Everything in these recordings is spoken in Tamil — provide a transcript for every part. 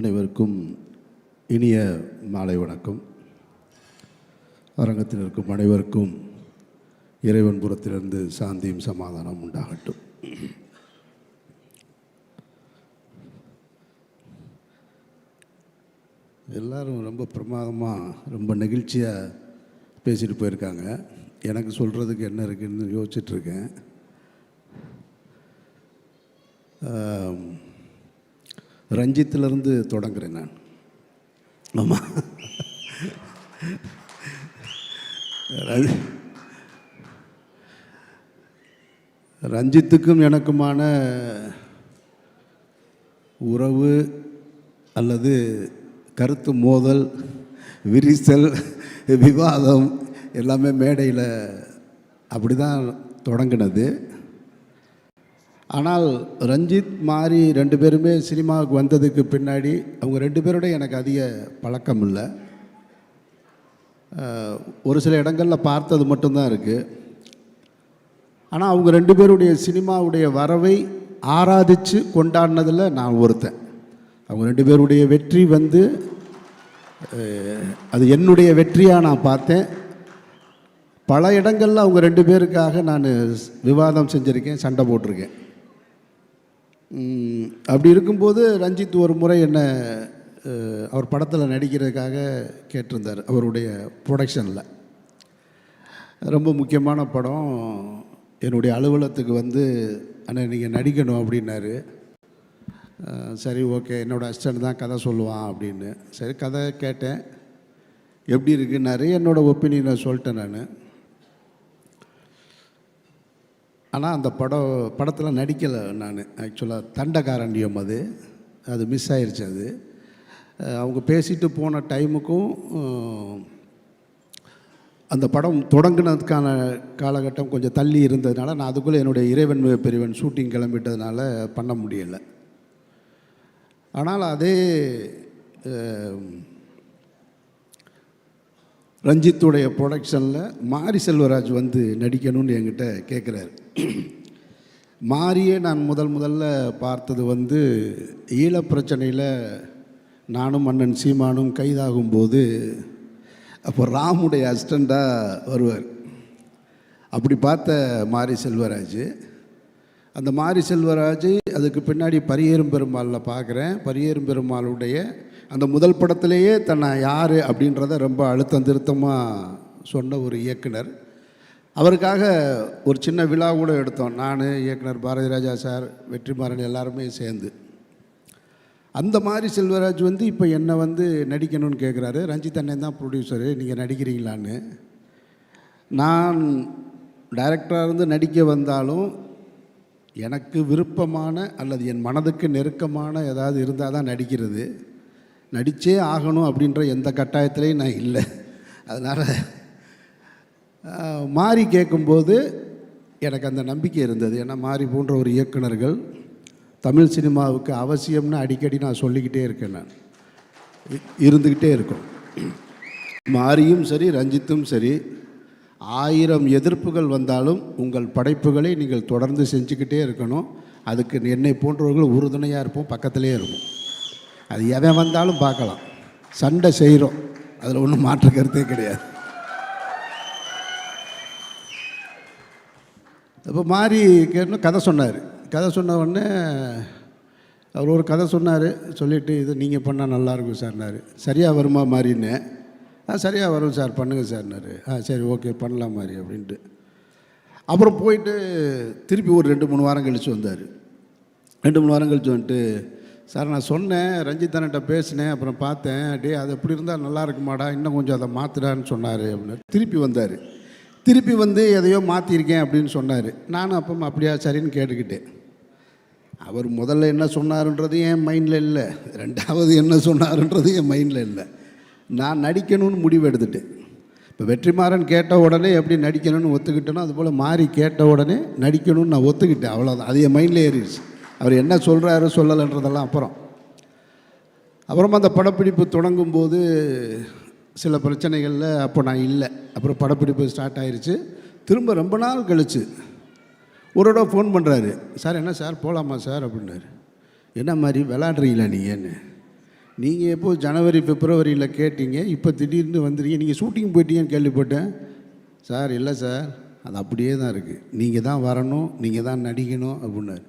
அனைவருக்கும் இனிய மாலை வணக்கம். அரங்கத்தில் இருக்கும் அனைவருக்கும் இறைவன் புறத்திலிருந்து சாந்தியும் சமாதானம் உண்டாகட்டும். எல்லாரும் ரொம்ப பிரமாதமாக ரொம்ப நெகிழ்ச்சியாக பேசிட்டு போயிருக்காங்க. எனக்கு சொல்கிறதுக்கு என்ன இருக்குன்னு யோசிச்சிட்ருக்கேன் ரஞ்சித்திலிருந்து தொடங்குறேன் நான். ஆமாம் ரஞ்சித்துக்கும் எனக்குமான உறவு அல்லது கருத்து மோதல் விரிசல் விவாதம் எல்லாமே மேடையில் அப்படி தான் தொடங்கினது. ஆனால் ரஞ்சித் மாரி ரெண்டு பேருமே சினிமாவுக்கு வந்ததுக்கு பின்னாடி அவங்க ரெண்டு பேரோட எனக்கு அதிக பழக்கம் இல்லை. ஒரு சில இடங்களில் பார்த்தது மட்டும்தான் இருக்குது ஆனால் அவங்க ரெண்டு பேருடைய சினிமாவுடைய வரவை ஆராதித்து கொண்டாடினதில் நான் ஒருத்தன். அவங்க ரெண்டு பேருடைய வெற்றி வந்து அது என்னுடைய வெற்றியாக நான் பார்த்தேன். பல இடங்களில் அவங்க ரெண்டு பேருக்காக நான் விவாதம் செஞ்சுருக்கேன் சண்டை போட்டிருக்கேன். அப்படி இருக்கும்போது ரஞ்சித் ஒரு முறை என்னை அவர் படத்தில் நடிக்கிறதுக்காக கேட்டிருந்தார் அவருடைய ப்ரொடக்ஷனில் ரொம்ப முக்கியமான படம். என்னுடைய அலுவலகத்துக்கு வந்து அண்ணா நீங்கள் நடிக்கணும் அப்படின்னாரு. சரி ஓகே என்னோடய அசிஸ்டன்ட் தான் கதை சொல்லுவான் அப்படின்னு. சரி கதை கேட்டேன். எப்படி இருக்குன்னாரு என்னோடய ஒப்பீனியனை சொல்லிட்டேன் நான். ஆனால் அந்த படம் படத்தில் நடிக்கலை நான். ஆக்சுவலாக தண்டகாரண்யம் அது. அது மிஸ் ஆயிடுச்சு அது. அவங்க பேசிட்டு போன டைமுக்கும் அந்த படம் தொடங்கினதுக்கான காலகட்டம் கொஞ்சம் தள்ளி இருந்ததுனால நான் அதுக்குள்ளே என்னுடைய இறைவன் மிக பெரியவன் ஷூட்டிங் கிளம்பிட்டதுனால பண்ண முடியலை. ஆனால் அதே ரஞ்சித்துடைய ப்ரொடக்ஷனில் மாரி செல்வராஜ் வந்து நடிக்கணும்னு என்கிட்ட கேட்குறாரு மாரியே நான் முதல் முதல்ல பார்த்தது வந்து ஈழப் பிரச்சனையில் நானும் அண்ணன் சீமானும் கைதாகும்போது அப்போ ராமுடைய அசிஸ்டண்ட்டாக வருவார். அப்படி பார்த்த மாரி செல்வராஜ். அந்த மாரி செல்வராஜ் அதுக்கு பின்னாடி பரியேறும் பெருமாளில் பார்க்குறேன். பரியேறும் பெருமாளுடைய அந்த முதல் படத்திலேயே தன்னை யார் அப்படின்றத ரொம்ப அழுத்தம் திருத்தமாக சொன்ன ஒரு இயக்குனர். அவருக்காக ஒரு சின்ன விழா கூட எடுத்தோம். நான் இயக்குனர் பாரதி ராஜா சார் வெற்றிமாறன் எல்லாருமே சேர்ந்து. அந்த மாதிரி செல்வராஜ் வந்து இப்போ என்னை வந்து நடிக்கணும்னு கேட்குறாரு ரஞ்சித் அண்ணன் தான் ப்ரொடியூசரு நீங்கள் நடிக்கிறீங்களான்னு. நான் டைரக்டராக இருந்து நடிக்க வந்தாலும் எனக்கு விருப்பமான அல்லது என் மனதுக்கு நெருக்கமான ஏதாவது இருந்தால் தான் நடிக்கிறது. நடித்தே ஆகணும் அப்படின்ற எந்த கட்டாயத்திலையும் நான் இல்லை. அதனால் மாறி கேட்கும்போது எனக்கு அந்த நம்பிக்கை இருந்தது. ஏன்னா மாறி போன்ற ஒரு இயக்குனர்கள் தமிழ் சினிமாவுக்கு அவசியம்னு அடிக்கடி நான் சொல்லிக்கிட்டே இருக்கேன் நான். இருந்துக்கிட்டே இருக்கும். மாரியும் சரி ரஞ்சித்தும் சரி ஆயிரம் எதிர்ப்புகள் வந்தாலும் உங்கள் படைப்புகளை நீங்கள் தொடர்ந்து செஞ்சுக்கிட்டே இருக்கணும். அதுக்கு என்னை போன்றவர்கள் உறுதுணையாக இருப்போம் பக்கத்திலே இருக்கும் அது எவன் வந்தாலும் பார்க்கலாம். சண்டை செய்கிறோம். அதில் ஒன்றும் மாற்று கருத்தே கிடையாது. அப்போ மாறி கேட்டு கதை சொன்னார். கதை சொன்ன உடனே அவர் ஒரு கதை சொன்னார். சொல்லிவிட்டு இது நீங்கள் பண்ணால் நல்லாயிருக்கும் சார்னார் சரியாக வருமா மாறின்னு ஆ சரியாக வரும் சார். பண்ணுங்கள் சார்னார் ஆ சரி ஓகே பண்ணலாம் மாதிரி அப்படின்ட்டு. அப்புறம் போயிட்டு திருப்பி ஒரு ரெண்டு மூணு வாரம் கழித்து வந்தார். ரெண்டு மூணு வாரம் கழித்து வந்துட்டு சார் நான் சொன்னேன். ரஞ்சித்தன்கிட்ட பேசினேன். அப்புறம் பார்த்தேன். டே அது எப்படி இருந்தால் நல்லா இருக்குமாடா. இன்னும் கொஞ்சம் அதை மாற்றுடான்னு சொன்னார் அப்படின்னு திருப்பி வந்தார். திருப்பி வந்து எதையோ மாற்றிருக்கேன் அப்படின்னு சொன்னார். நானும் அப்போ அப்படியா சரின்னு கேட்டுக்கிட்டேன். அவர் முதல்ல என்ன சொன்னார்ன்றது என் மைண்டில் இல்லை. ரெண்டாவது என்ன சொன்னார்ன்றது என் மைண்டில் இல்லை. நான் நடிக்கணும்னு முடிவு எடுத்துட்டேன். இப்போ வெற்றிமாறன் கேட்ட உடனே எப்படி நடிக்கணும்னு ஒத்துக்கிட்டேனோ அதுபோல் மாறி கேட்ட உடனே நடிக்கணும்னு நான் ஒத்துக்கிட்டேன். அவ்வளோதான் அது என் மைண்டில் ஏறிடுச்சு. அவர் என்ன சொல்கிறாரு சொல்லலைன்றதெல்லாம் அப்புறம். அப்புறமா அந்த படப்பிடிப்பு தொடங்கும்போது சில பிரச்சனைகளில் அப்போ நான் இல்லை. அப்புறம் படப்பிடிப்பு ஸ்டார்ட் ஆயிடுச்சு திரும்ப ரொம்ப நாள் கழிச்சு ஒரு தடவை ஃபோன் பண்ணுறாரு சார் என்ன சார்? போகலாமா சார்? அப்படின்னாரு. என்ன மாதிரி? விளாட்றீங்களா நீங்கன்னு? நீங்கள் எப்போ ஜனவரி பிப்ரவரியில் கேட்டீங்க. இப்போ திடீர்னு வந்துடுங்க நீங்கள் ஷூட்டிங் போயிட்டீங்கன்னு கேள்விப்பட்டேன். சார் இல்லை சார். அது அப்படியே தான் இருக்குது நீங்கள் தான் வரணும். நீங்கள் தான் நடிக்கணும். அப்படின்னாரு.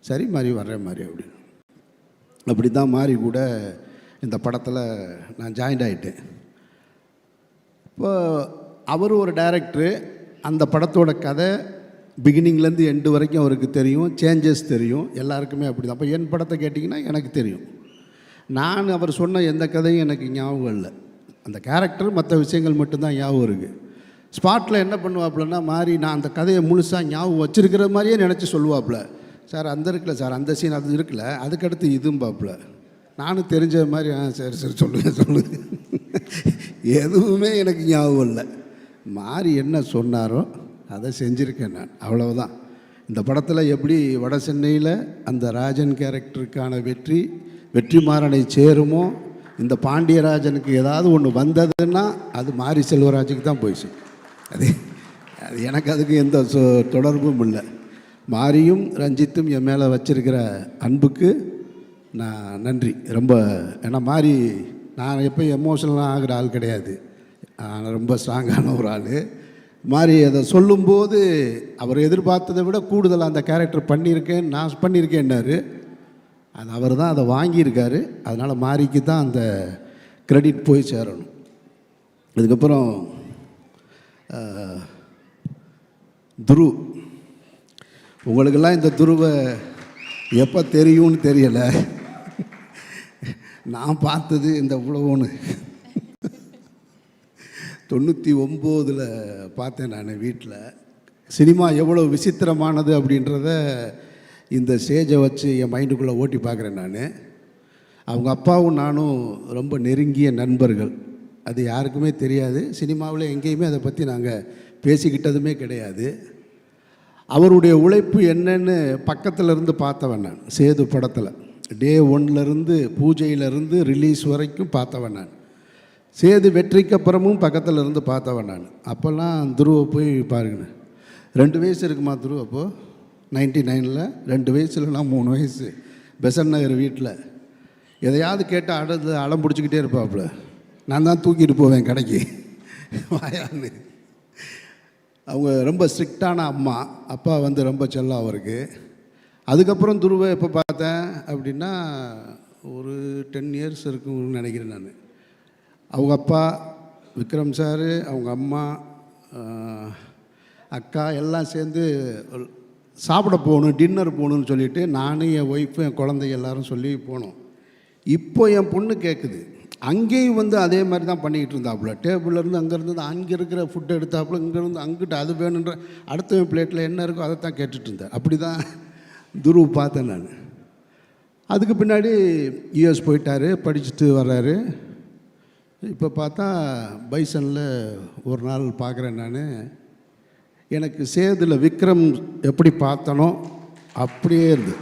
சரி மாதிரி வர்ற மாதிரி. அப்படின்னு. அப்படி தான் மாறி கூட இந்த படத்தில் நான் ஜாயின்ட் ஆகிட்டேன் இப்போ அவர் ஒரு டைரக்டரு அந்த படத்தோட கதை பிகினிங்லேருந்து எண்டு வரைக்கும் அவருக்கு தெரியும் சேஞ்சஸ் தெரியும் எல்லாருக்குமே அப்படி தான் அப்போ என் படத்தை கேட்டிங்கன்னா எனக்கு தெரியும். நான் அவர் சொன்ன எந்த கதையும் எனக்கு ஞாபகம் இல்லை. அந்த கேரக்டர் மற்ற விஷயங்கள் மட்டும்தான் ஞாபகம் இருக்குது ஸ்பாட்டில் என்ன பண்ணுவாப்புலன்னா மாறி நான் அந்த கதையை முழுசாக ஞாபகம் வச்சிருக்கிற மாதிரியே நினச்சி சொல்லுவாப்புல. சார் அந்த இருக்குல்ல சார் அந்த சீன் அது இருக்குல்ல அதுக்கடுத்து இதுவும் பாப்புல நானும் தெரிஞ்ச மாதிரி ஆ சரி சரி சொல்லுங்கள் சொல்லுங்கள் எதுவுமே எனக்கு ஞாபகம் இல்லை. மாறி என்ன சொன்னாரோ அதை செஞ்சுருக்கேன் நான். அவ்வளவுதான். இந்த படத்தில் எப்படி வட சென்னையில் அந்த ராஜன் கேரக்டருக்கான வெற்றி வெற்றிமாறனை சேருமோ இந்த பாண்டியராஜனுக்கு ஏதாவது ஒன்று வந்ததுன்னா அது மாரி செல்வராஜுக்கு தான் போயிடுச்சு. அது அது எனக்கு அதுக்கு எந்த சொ- தொடர்பும் இல்லை. மாரியும் ரஞ்சித்தும் என் மேலே வச்சிருக்கிற அன்புக்கு நான் நன்றி. ரொம்ப ஏன்னா மாறி நான் எப்போ எமோஷனலாக ஆகிற ஆள் கிடையாது. நான் ரொம்ப ஸ்ட்ராங்கான ஒரு ஆள். மாறி அதை சொல்லும்போது அவர் எதிர்பார்த்ததை விட கூடுதல் அந்த கேரக்டர் பண்ணியிருக்கேன் நான் பண்ணியிருக்கேன்னாரு. அது அவர் தான் அதை வாங்கியிருக்காரு. அதனால் மாறிக்கு தான் அந்த கிரெடிட் போய் சேரணும். இதுக்கப்புறம் துரு. உங்களுக்கெல்லாம் இந்த துருவை எப்போ தெரியும்னு தெரியலை. நான் பார்த்தது இந்த உழவுன்னு தொண்ணூற்றி ஒம்போதில் பார்த்தேன் நான் வீட்டில் சினிமா எவ்வளோ விசித்திரமானது அப்படின்றத இந்த ஸ்டேஜை வச்சு என் மைண்டுக்குள்ளே ஓட்டி பார்க்குறேன் நான். அவங்க அப்பாவும் நானும் ரொம்ப நெருங்கிய நண்பர்கள். அது யாருக்குமே தெரியாது. சினிமாவில் எங்கேயுமே அதை பற்றி நாங்கள் பேசிக்கிட்டதுமே கிடையாது. அவருடைய உழைப்பு என்னன்னு பக்கத்தில் இருந்து பார்த்தவன் நான் சேது படத்தில். டே ஒன்லேருந்து பூஜையிலேருந்து ரிலீஸ் வரைக்கும் பார்த்தவன் நான். சேது வெற்றிக்கு அப்புறமும் பக்கத்தில் இருந்து பார்த்தவன் நான். அப்போல்லாம் துருவை போய் பாருங்கண்ணே ரெண்டு வயசு இருக்குமா துருவ அப்போது நைன்டி நைனில் ரெண்டு வயசுலனா மூணு வயசு. பெசன் நகர் வீட்டில் எதையாவது கேட்டால் அடது அடம் பிடிச்சிக்கிட்டே இருப்பாப்புல. நான் தான் தூக்கிட்டு போவேன் கடைக்கு. வாயான்னு அவங்க ரொம்ப ஸ்ட்ரிக்டான அம்மா. அப்பா வந்து ரொம்ப செல்லம் அவருக்கு. அதுக்கப்புறம் துருவை எப்போ பார்த்தேன் அப்படின்னா ஒரு டென் இயர்ஸ் இருக்கும்னு நினைக்கிறேன் நான். அவங்க அப்பா விக்ரம் சார் அவங்க அம்மா அக்கா எல்லாம் சேர்ந்து சாப்பிட போகணும் டின்னர் போகணும்னு சொல்லிட்டு நானும் என் ஒய்ஃபும் என் குழந்தை எல்லாரும் சொல்லி போனோம். இப்போ என் பொண்ணு கேட்குது அங்கேயும் வந்து அதே மாதிரி தான் பண்ணிக்கிட்டு இருந்தாப்புல. டேபிள்லேருந்து அங்கேருந்து அங்கே இருக்கிற ஃபுட் எடுத்தாப்புல இங்கேருந்து அங்கிட்ட அது வேணுன்ற அடுத்த பிளேட்டில் என்ன இருக்கோ அதை தான் கேட்டுட்ருந்தேன் அப்படி தான் துருவ் பார்த்தேன் நான். அதுக்கு பின்னாடி யூஎஸ் போயிட்டார் படிச்சுட்டு வர்றாரு. இப்போ பார்த்தா பைசனில் ஒரு நாள் பார்க்குறேன் நான். எனக்கு சேதில் விக்ரம் எப்படி பார்த்தனோ அப்படியே இருந்து.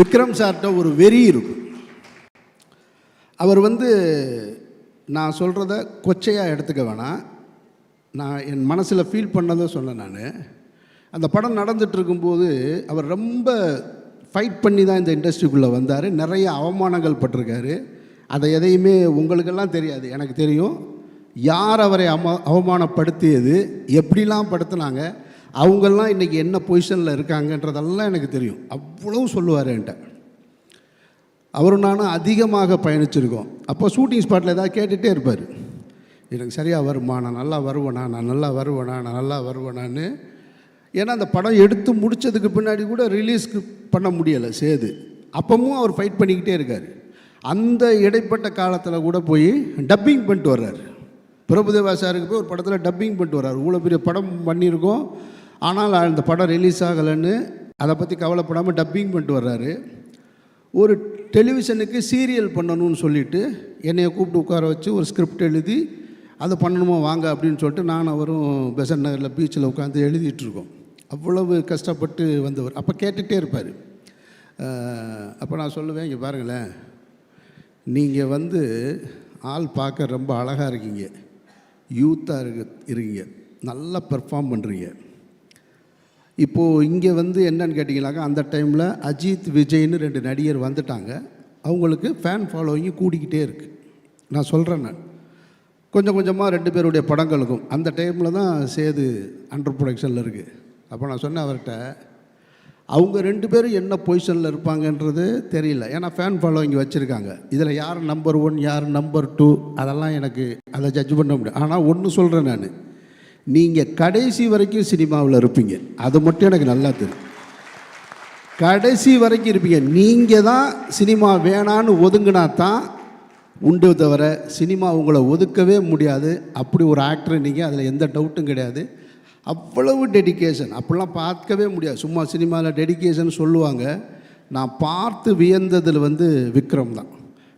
விக்ரம் சார்கிட்ட ஒரு வெறி இருக்கும் அவர் வந்து நான் சொல்கிறத கொச்சையாக எடுத்துக்க வேணாம். நான் என் மனசில் ஃபீல் பண்ணதை சொன்னேன் நான். அந்த படம் நடந்துட்டு இருக்கும்போது அவர் ரொம்ப ஃபைட் பண்ணி தான் இந்த இண்டஸ்ட்ரிக்குள்ளே வந்தார். நிறைய அவமானங்கள் பட்டிருக்காரு. அதை எதையுமே உங்களுக்கெல்லாம் தெரியாது எனக்கு தெரியும். யார் அவரை அவமா அவமானப்படுத்தியது எப்படிலாம் படுத்துனாங்க அவங்கெல்லாம் இன்றைக்கி என்ன பொசிஷனில் இருக்காங்கன்றதெல்லாம் எனக்கு தெரியும். அவ்வளவு சொல்லுவார் என்கிட்ட. அவரும் நானும் அதிகமாக பயணிச்சிருக்கோம். அப்போ ஷூட்டிங் ஸ்பாட்டில் ஏதாவது கேட்டுகிட்டே இருப்பார். எனக்கு சரியாக வருமா நான் நல்லா வருவேனா நான் நல்லா வருவேனா நான் நல்லா வருவேனான்னு. ஏன்னா அந்த படம் எடுத்து முடித்ததுக்கு பின்னாடி கூட ரிலீஸ்க்கு பண்ண முடியலை சேது. அப்பவும் அவர் ஃபைட் பண்ணிக்கிட்டே இருக்கார். அந்த இடைப்பட்ட காலத்தில் கூட போய் டப்பிங் பண்ணிட்டு வர்றாரு. பிரபுதேவா சாருக்கு போய் ஒரு படத்தில் டப்பிங் பண்ணிட்டு வர்றாரு. இவ்வளோ பெரிய படம் பண்ணியிருக்கோம். ஆனால் அந்த படம் ரிலீஸ் ஆகலைன்னு அதை பற்றி கவலைப்படாமல் டப்பிங் பண்ணிட்டு வர்றாரு. ஒரு டெலிவிஷனுக்கு சீரியல் பண்ணணும்னு சொல்லிட்டு என்னையை கூப்பிட்டு உட்கார வச்சு ஒரு ஸ்கிரிப்ட் எழுதி அதை பண்ணணுமா வாங்க அப்படின்னு சொல்லிட்டு நான் அவரும் பெசன் நகரில் பீச்சில் உட்காந்து எழுதிட்டுருக்கோம் அவ்வளவு கஷ்டப்பட்டு வந்தவர். அப்போ கேட்டுகிட்டே இருப்பார். அப்போ நான் சொல்லுவேன் இங்கே பாருங்களேன். நீங்கள் வந்து ஆள் பார்க்க ரொம்ப அழகாக இருக்கீங்க. யூத்தாக இருக்கு இருக்கீங்க. நல்லா பெர்ஃபார்ம் பண்ணுறீங்க இப்போது இங்கே வந்து என்னன்னு கேட்டிங்கனாக்கா அந்த டைமில் அஜித் விஜய்னு ரெண்டு நடிகர் வந்துட்டாங்க. அவங்களுக்கு ஃபேன் ஃபாலோவிங் கூடிக்கிட்டே இருக்குது நான் சொல்கிறேன் நான். கொஞ்சம் கொஞ்சமாக ரெண்டு பேருடைய படங்களுக்கும் அந்த டைமில் தான் சேது அண்டர் ப்ரொடக்ஷனில் இருக்குது அப்போ நான் சொன்னேன் அவர்கிட்ட அவங்க ரெண்டு பேரும் என்ன பொசிஷனில் இருப்பாங்கன்றது தெரியல. ஏன்னா ஃபேன் ஃபாலோவிங் வச்சுருக்காங்க. இதில் யார் நம்பர் ஒன் யார் நம்பர் டூ அதெல்லாம் எனக்கு அதை ஜட்ஜ் பண்ண முடியும். ஆனால் ஒன்று சொல்கிறேன் நான். நீங்கள் கடைசி வரைக்கும் சினிமாவில் இருப்பீங்க. அது மட்டும் எனக்கு நல்லா தெரியும். கடைசி வரைக்கும் இருப்பீங்க. நீங்கள் தான் சினிமா வேணான்னு ஒதுங்கினா தான் உண்டு தவிர சினிமா உங்களை ஒதுக்கவே முடியாது. அப்படி ஒரு ஆக்டர் நீங்கள் அதில் எந்த டவுட்டும் கிடையாது. அவ்வளவு டெடிகேஷன் அப்படிலாம் பார்க்கவே முடியாது. சும்மா சினிமாவில் டெடிகேஷன் சொல்லுவாங்க. நான் பார்த்து வியந்ததில் வந்து விக்ரம் தான்.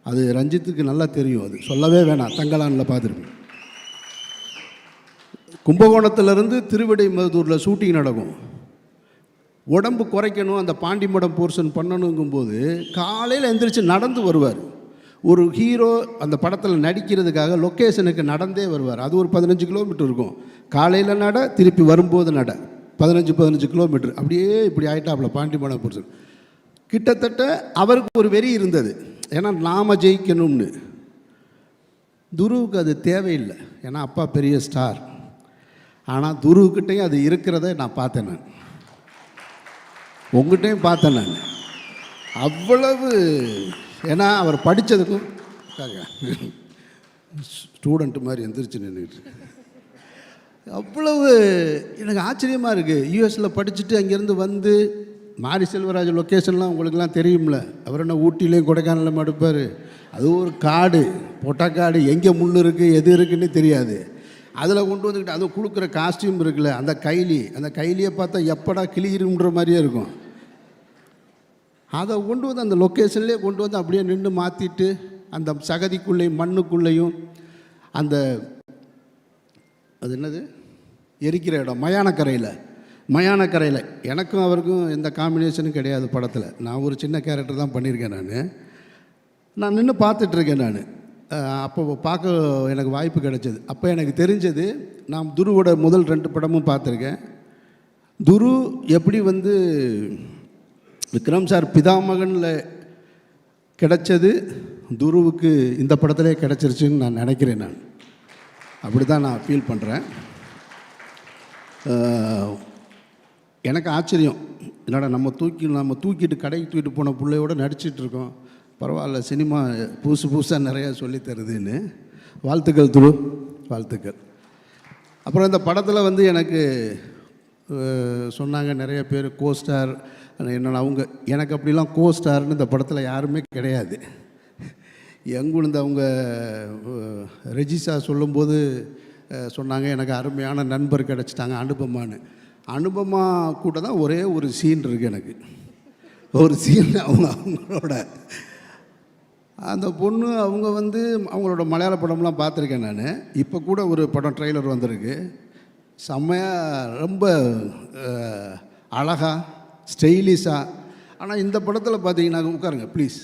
அது ரஞ்சித்துக்கு நல்லா தெரியும். அது சொல்லவே வேணாம். தங்கலானில் பார்த்துருப்பேன் கும்பகோணத்துலேருந்து திருவிடைமதூரில் ஷூட்டிங் நடக்கும். உடம்பு குறைக்கணும். அந்த பாண்டிமடம் போர்ஷன் பண்ணணுங்கும்போது காலையில் எந்திரிச்சு நடந்து வருவார். ஒரு ஹீரோ அந்த படத்தில் நடிக்கிறதுக்காக லொக்கேஷனுக்கு நடந்தே வருவார். அது ஒரு பதினஞ்சு கிலோமீட்டர் இருக்கும். காலையில் நட திருப்பி வரும்போது நட. பதினஞ்சு பதினஞ்சு கிலோமீட்டர். அப்படியே இப்படி ஆகிட்டாப்புல பாண்டிமான புருஷன் கிட்டத்தட்ட அவருக்கு ஒரு வெறி இருந்தது. ஏன்னா நாம் ஜெயிக்கணும்னு. துருவுக்கு அது தேவையில்லை. ஏன்னா அப்பா பெரிய ஸ்டார். ஆனால் துருவுக்கிட்டையும் அது இருக்கிறத நான் பார்த்தேன் நான். உங்ககிட்டையும் பார்த்தேன் நான். அவ்வளவு ஏன்னா அவர் படித்ததுக்கும் ஸ்டூடெண்ட்டு மாதிரி எந்திரிச்சு நின்றுட்டு அவ்வளவு எனக்கு ஆச்சரியமாக இருக்குது யூஎஸில் படிச்சுட்டு அங்கேருந்து வந்து மாரி செல்வராஜ் லொக்கேஷன்லாம் உங்களுக்குலாம் தெரியும்ல. அவர் என்ன ஊட்டிலேயும் கொடைக்கானலும் எடுப்பார் அது ஒரு காடு பொட்டக்காடு எங்கே முள் இருக்குது எது இருக்குன்னு தெரியாது. அதில் கொண்டு வந்துக்கிட்டு அது கொடுக்குற காஸ்டியூம் இருக்குல்ல அந்த கைலி அந்த கைலியை பார்த்தா எப்படா கிளியிருன்ற மாதிரியே இருக்கும். அதை கொண்டு வந்து அந்த லொக்கேஷன்லேயே கொண்டு வந்து அப்படியே நின்று மாற்றிட்டு அந்த சகதிக்குள்ளேயும் மண்ணுக்குள்ளேயும் அந்த அது என்னது? எரிக்கிற இடம் மயானக்கரையில். மயானக்கரையில். எனக்கும் அவருக்கும் எந்த காம்பினேஷனும் கிடையாது படத்தில். நான் ஒரு சின்ன கேரக்டர் தான் பண்ணியிருக்கேன் நான். நான் நின்று பார்த்துட்ருக்கேன் நான். அப்போ பார்க்க எனக்கு வாய்ப்பு கிடைச்சது. அப்போ எனக்கு தெரிஞ்சது நான் துருவோட முதல் ரெண்டு படமும் பார்த்துருக்கேன். துரு எப்படி வந்து விக்ரம் சார் பிதாமகனில் கிடைச்சது துருவுக்கு இந்த படத்திலே கிடச்சிருச்சுன்னு நான் நினைக்கிறேன் நான். அப்படி தான் நான் ஃபீல் பண்ணுறேன் எனக்கு ஆச்சரியம். என்னடா நம்ம தூக்கி நம்ம தூக்கிட்டு கடைக்கு தூக்கிட்டு போன பிள்ளையோட நடிச்சிட்ருக்கோம் பரவாயில்ல சினிமா புதுசு புதுசாக நிறையா சொல்லித் தருதுன்னு. வாழ்த்துக்கள் துரு வாழ்த்துக்கள். அப்புறம் இந்த படத்தில் வந்து எனக்கு சொன்னாங்க நிறைய பேர் கோஸ்டார் என்னென்ன அவங்க எனக்கு அப்படிலாம் கோஸ்டார்னு இந்த படத்தில் யாருமே கிடையாது. எங்குழுந்து அவங்க ரெஜிஸா சொல்லும்போது சொன்னாங்க எனக்கு அருமையான நண்பர் கிடச்சிட்டாங்க அனுபமான்னு. அனுபமா கூட தான் ஒரே ஒரு சீன் இருக்குது எனக்கு. ஒரு சீன் அவங்க அவங்களோட. அந்த பொண்ணு அவங்க வந்து அவங்களோட மலையாள படம்லாம் பார்த்துருக்கேன் நான். இப்போ கூட ஒரு படம் ட்ரெய்லர் வந்திருக்கு. செம்மையாக ரொம்ப அழகாக ஸ்டைலிஷாக ஆனால் இந்த படத்தில் பார்த்தீங்கன்னா உட்காருங்க ப்ளீஸ்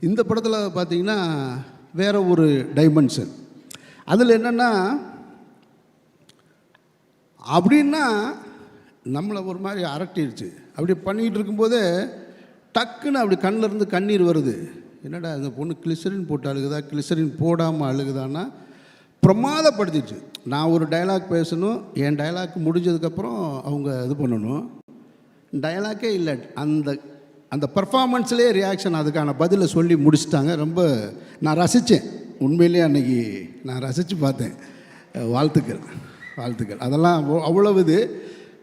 இந்த படத்தில் பார்த்தீங்கன்னா வேறு ஒரு டைமென்ஷன் அதில் என்னென்னா அப்படின்னா நம்மளை ஒரு மாதிரி அரட்டிடுச்சு. அப்படி பண்ணிகிட்டு இருக்கும்போதே டக்குன்னு அப்படி கண்ணுல இருந்து கண்ணீர் வருது. என்னடா அந்த பொண்ணு கிளிசரின் போட்டு அழுகுதா? கிளிசரின் போடாமல் அழுகுதான்னா பிரமாதப்படுத்திடுச்சு. நான் ஒரு டயலாக் பேசணும் என் டயலாக் முடிஞ்சதுக்கப்புறம் அவங்க இது பண்ணணும். டயலாக்கே இல்லை. அந்த அந்த பர்ஃபார்மன்ஸ்லேயே ரியாக்ஷன் அதுக்கான பதிலை சொல்லி முடிச்சிட்டாங்க. ரொம்ப நான் ரசித்தேன் உண்மையிலேயே அன்னைக்கு நான் ரசித்து பார்த்தேன். வாழ்த்துக்கள் வாழ்த்துக்கள். அதெல்லாம் அவ்வளவு இது.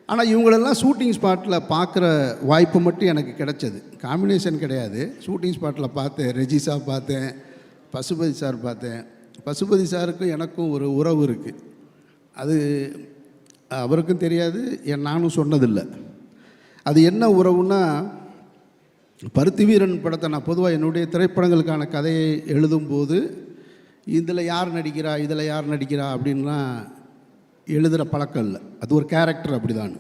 ஆனால் இவங்களெல்லாம் ஷூட்டிங் ஸ்பாட்டில் பார்க்குற வாய்ப்பு மட்டும் எனக்கு கிடைச்சது. காம்பினேஷன் கிடையாது. ஷூட்டிங் ஸ்பாட்டில் பார்த்தேன். ரெஜிஸா பார்த்தேன். பசுபதி சார் பார்த்தேன். பசுபதி சாருக்கும் எனக்கும் ஒரு உறவு இருக்குது அது அவருக்கும் தெரியாது. என் நானும் சொன்னதில்லை. அது என்ன உறவுன்னா பருத்தி வீரன் படத்தை நான் பொதுவாக என்னுடைய திரைப்படங்களுக்கான கதையை எழுதும்போது இதில் யார் நடிக்கிறா இதில் யார் நடிக்கிறா? அப்படின்லாம் எழுதுகிற பழக்கம் இல்லை. அது ஒரு கேரக்டர் அப்படிதான்.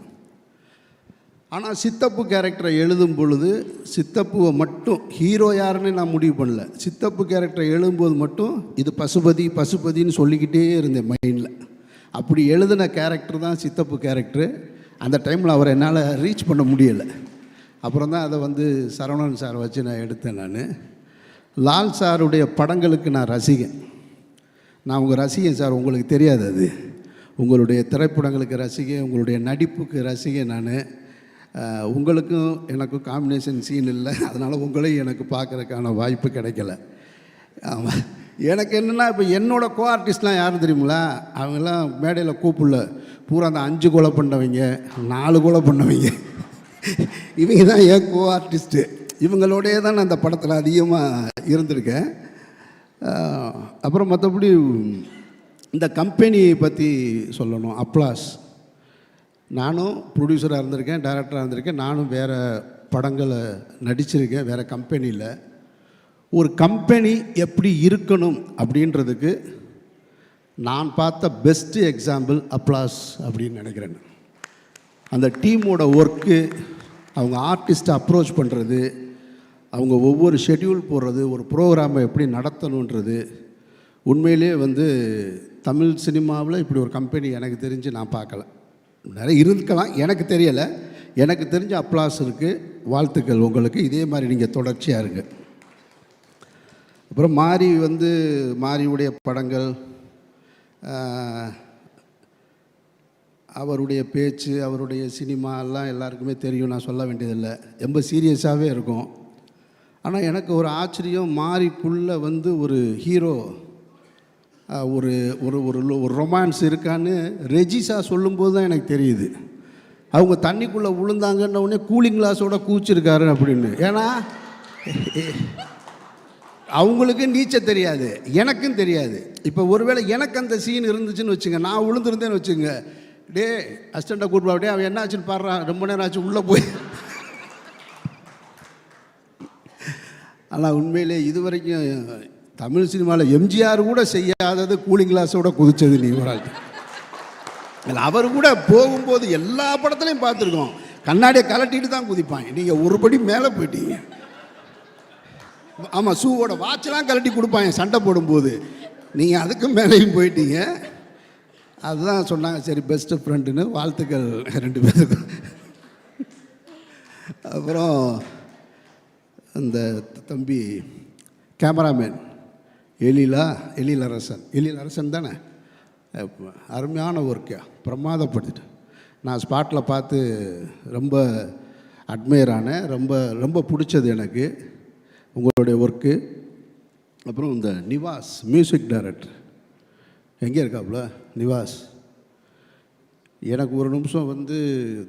ஆனால் சித்தப்பு கேரக்டரை எழுதும் பொழுது சித்தப்புவை மட்டும் ஹீரோ யாருன்னு நான் முடிவு பண்ணல. சித்தப்பு கேரக்டரை எழுதும்போது மட்டும் இது பசுபதி பசுபதின்னு சொல்லிக்கிட்டே இருந்தேன் மைண்டில். அப்படி எழுதின கேரக்டர் தான் சித்தப்பு கேரக்டரு. அந்த டைமில் அவரை என்னால் ரீச் பண்ண முடியலை. அப்புறம் தான் அதை வந்து சரவணன் சார் வச்சு நான் எடுத்தேன் நான். லால் சாருடைய படங்களுக்கு நான் ரசிகன். நான் உங்கள் ரசிகன் சார் உங்களுக்கு தெரியாது அது. உங்களுடைய திரைப்படங்களுக்கு ரசிகை உங்களுடைய நடிப்புக்கு ரசிகன் நான். உங்களுக்கும் எனக்கும் காம்பினேஷன் சீன் இல்லை. அதனால் உங்களையும் எனக்கு பார்க்கறதுக்கான வாய்ப்பு கிடைக்கல. ஆமாம் எனக்கு என்னென்னா இப்போ என்னோடய கோ ஆர்டிஸ்ட்லாம் யாரும் தெரியுங்களா? அவங்கெல்லாம் மேடையில் கூப்பிடல. பூரா அந்த அஞ்சு கொலை பண்ணவங்க நாலு கொலை பண்ணவங்க. இவங்க தான் ஏன் கோ ஆர்டிஸ்ட்டு இவங்களோடயே தான் நான் அந்த படத்தில் அதிகமாக இருந்திருக்கேன். அப்புறம் மற்றபடி இந்த கம்பெனியை பற்றி சொல்லணும். அப்ளாஸ் நானும் ப்ரொடியூசராக இருந்திருக்கேன் டைரக்டராக இருந்திருக்கேன். நானும் வேறு படங்களை நடிச்சிருக்கேன் வேறு கம்பெனியில் ஒரு கம்பெனி எப்படி இருக்கணும் அப்படின்றதுக்கு நான் பார்த்த பெஸ்ட்டு எக்ஸாம்பிள் அப்ளாஸ் அப்படின்னு நினைக்கிறேன். அந்த டீமோட ஒர்க்கு அவங்க ஆர்டிஸ்ட்டை அப்ரோச் பண்ணுறது அவங்க ஒவ்வொரு ஷெட்யூல் போடுறது ஒரு ப்ரோக்ராமை எப்படி நடத்தணுன்றது உண்மையிலே வந்து தமிழ் சினிமாவில் இப்படி ஒரு கம்பெனி எனக்கு தெரிஞ்சு நான் பார்க்கல. நிறைய இருக்கலாம் எனக்கு தெரியலை. எனக்கு தெரிஞ்ச அப்ளாஸ் இருக்குது வாழ்த்துக்கள் உங்களுக்கு. இதே மாதிரி நீங்கள் தொடர்ச்சியாக இருக்குது அப்புறம் மாரி வந்து மாரியுடைய படங்கள் அவருடைய பேச்சு அவருடைய சினிமா எல்லாம் எல்லாருக்குமே தெரியும். நான் சொல்ல வேண்டியதில்லை. ரொம்ப சீரியஸாகவே இருக்கும். ஆனால் எனக்கு ஒரு ஆச்சரியம். மாறிக்குள்ளே வந்து ஒரு ஹீரோ ஒரு ஒரு ஒரு ஒரு ரொமான்ஸ் இருக்கான்னு ரெஜிஸா சொல்லும்போது தான் எனக்கு தெரியுது. அவங்க தண்ணிக்குள்ளே விழுந்தாங்கன்ன உடனே கூலிங் கிளாஸோட கூச்சிருக்காரு அப்படின்னு. ஏன்னா அவங்களுக்கு நீச்சல் தெரியாது எனக்கும் தெரியாது. இப்போ ஒருவேளை எனக்கு அந்த சீன் இருந்துச்சுன்னு வச்சுங்க நான் விழுந்திருந்தேன்னு வச்சுங்க டே அசிஸ்டண்ட்டை கூப்பிட்டு டே அவன் என்ன ஆச்சுன்னு பாடுறான் ரொம்ப நேரம் ஆச்சு உள்ளே போய். ஆனால் உண்மையிலே இது வரைக்கும் தமிழ் சினிமாவில் எம்ஜிஆர் கூட செய்யாதது கூலிங் கிளாஸோட குதிச்சது நீ ஒரு அவர் கூட போகும்போது எல்லா படத்துலையும் பார்த்துருக்கோம். கண்ணாடியை கலட்டிட்டு தான் குதிப்பாங்க. நீங்கள் ஒரு படி மேலே போயிட்டீங்க. ஆமாம் ஷூவோட வாட்செலாம் கழட்டி கொடுப்பாங்க சண்டை போடும்போது. நீங்கள் அதுக்கு மேலேயும் போயிட்டீங்க. அதுதான் சொன்னாங்க சரி பெஸ்ட்டு ஃப்ரெண்டுன்னு வாழ்த்துக்கள் ரெண்டு பேருக்கும். அப்புறம் அந்த தம்பி கேமராமேன் எழிலா எழில் அரசன் எழில் அரசன் தானே? அருமையான ஒர்க்கு பிரமாதப்படுத்திட்டு. நான் ஸ்பாட்டில் பார்த்து ரொம்ப அட்மையர் ஆனேன் ரொம்ப ரொம்ப பிடிச்சது எனக்கு. உங்களுடைய ஒர்க்கு அப்புறம் இந்த நிவாஸ் மியூசிக் டைரக்டர் எங்கே இருக்காப்புல? நிவாஸ். எனக்கு ஒரு நிமிஷம் வந்து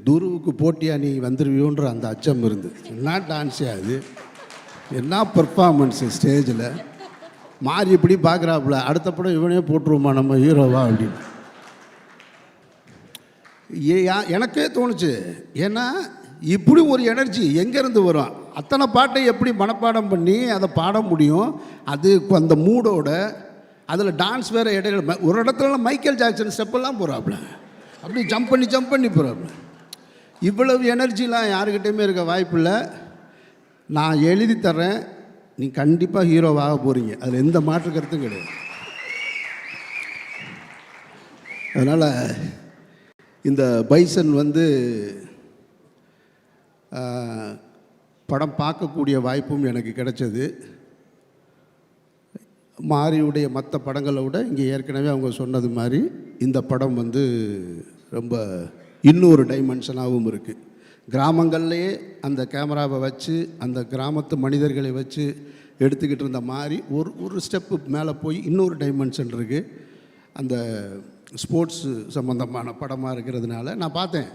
துருவுக்கு போட்டியாக நீ வந்துருவியோன்ற அந்த அச்சம் இருந்து. என்ன டான்ஸே அது என்ன பர்ஃபார்மன்ஸு ஸ்டேஜில் மாறி இப்படி பார்க்குறாப்புல அடுத்த படம் இவனே போட்டுருவோமா நம்ம ஹீரோவா அப்படின்னு. ஏ எனக்கே தோணுச்சு. ஏன்னா இப்படி ஒரு எனர்ஜி எங்கேருந்து வரும்? அத்தனை பாட்டை எப்படி மனப்பாடம் பண்ணி அதை பாட முடியும்? அது அந்த மூடோட அதில் டான்ஸ் வேறு இடையில ம- ஒரு இடத்துல மைக்கேல் ஜாக்சன் ஸ்டெப்பெல்லாம் போகிறாப்புல அப்படி ஜம்ப் பண்ணி ஜம்ப் பண்ணி போகிறாப்புல இவ்வளவு எனர்ஜிலாம் யாருக்கிட்டையுமே இருக்க வாய்ப்பில்லை. நான் எழுதி தர்றேன். நீ கண்டிப்பாக ஹீரோவாக போகிறீங்க அதில் எந்த மாற்று கருத்தும் கிடையாது. அதனால் இந்த பைசன் வந்து படம் பார்க்கக்கூடிய வாய்ப்பும் எனக்கு கிடைச்சது. மாரியுடைய மற்ற படங்களை விட இங்கே ஏற்கனவே அவங்க சொன்னது மாதிரி இந்த படம் வந்து ரொம்ப இன்னொரு டைமென்ஷனாகவும் இருக்குது கிராமங்கள்லேயே அந்த கேமராவை வச்சு அந்த கிராமத்து மனிதர்களை வச்சு எடுத்துக்கிட்டு இருந்த மாதிரி ஒரு ஒரு ஸ்டெப்பு மேலே போய் இன்னொரு டைமென்ஷன் இருக்குது அந்த ஸ்போர்ட்ஸ் சம்மந்தமான படமாக இருக்கிறதுனால நான் பார்த்தேன்.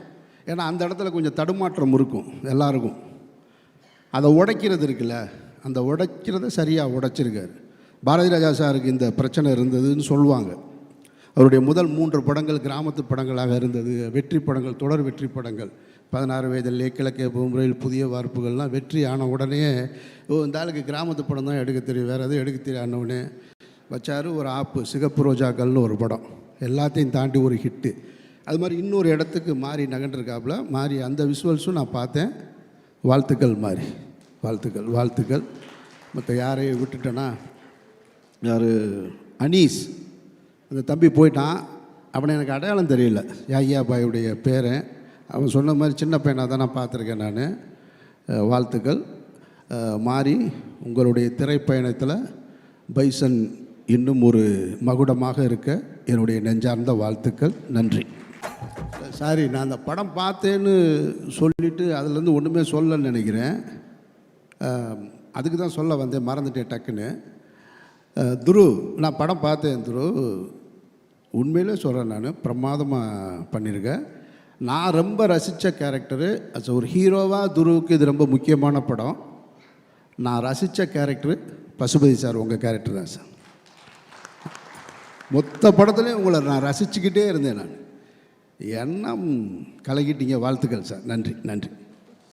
ஏன்னா அந்த இடத்துல கொஞ்சம் தடுமாற்றம் இருக்கும் எல்லாருக்கும். அதை உடைக்கிறது இருக்குல்ல? அந்த உடைக்கிறத சரியாக உடைச்சிருக்காரு. பாரதி ராஜா சாருக்கு இந்த பிரச்சனை இருந்ததுன்னு சொல்லுவாங்க. அவருடைய முதல் மூன்று படங்கள் கிராமத்து படங்களாக இருந்தது. வெற்றி படங்கள் தொடர் வெற்றி படங்கள். பதினாறு வயதிலே கிழக்கே முறையில் புதிய வார்ப்புகள்லாம் வெற்றி ஆன உடனே ஓ இந்த ஆளுக்கு கிராமத்து படம் தான் எடுக்க தெரியும். வேறு எதுவும் எடுக்க தெரியாத வச்சார் வச்சாரு ஒரு ஆப்பு சிகப்பு ரோஜாக்கள்னு ஒரு படம். எல்லாத்தையும் தாண்டி ஒரு ஹிட்டு. அது மாதிரி இன்னொரு இடத்துக்கு மாறி நகண்டிருக்காப்புல மாறி அந்த விஷுவல்ஸும் நான் பார்த்தேன். வாழ்த்துக்கள் மாதிரி வாழ்த்துக்கள் வாழ்த்துக்கள். மற்ற யாரையும் விட்டுட்டேன்னா யார்? அனீஸ். அந்த தம்பி போயிட்டான். அவனை எனக்கு அடையாளம் தெரியல. யாய்யா பாயுடைய பேரன் அவன் சொன்ன மாதிரி சின்ன பையனாக தான் நான் பார்த்துருக்கேன் நான். வாழ்த்துக்கள். மாறி உங்களுடைய திரைப்பயணத்தில் பைசன் இன்னும் ஒரு மகுடமாக இருக்க என்னுடைய நெஞ்சார்ந்த வாழ்த்துக்கள். நன்றி. சாரி நான் அந்த படம் பார்த்தேன்னு சொல்லிவிட்டு அதுலேருந்து ஒன்றுமே சொல்லன்னு நினைக்கிறேன். அதுக்கு தான் சொல்ல வந்தேன் மறந்துட்டேன் டக்குன்னு. துரு நான் படம் பார்த்தேன் துரு. உண்மையிலே சொல்கிறேன் நான் பிரமாதமாக பண்ணியிருக்கேன் நான் ரொம்ப ரசித்த கேரக்டரு அஸ் ஒரு ஹீரோவாக துருவுக்கு இது ரொம்ப முக்கியமான படம். நான் ரசித்த கேரக்டரு பசுபதி சார் உங்கள் கேரக்டர் தான் சார் மொத்த படத்துலேயும் உங்களை நான் ரசிச்சுக்கிட்டே இருந்தேன் நான். எண்ணம் கலக்கிட்டீங்க வாழ்த்துக்கள் சார் நன்றி நன்றி.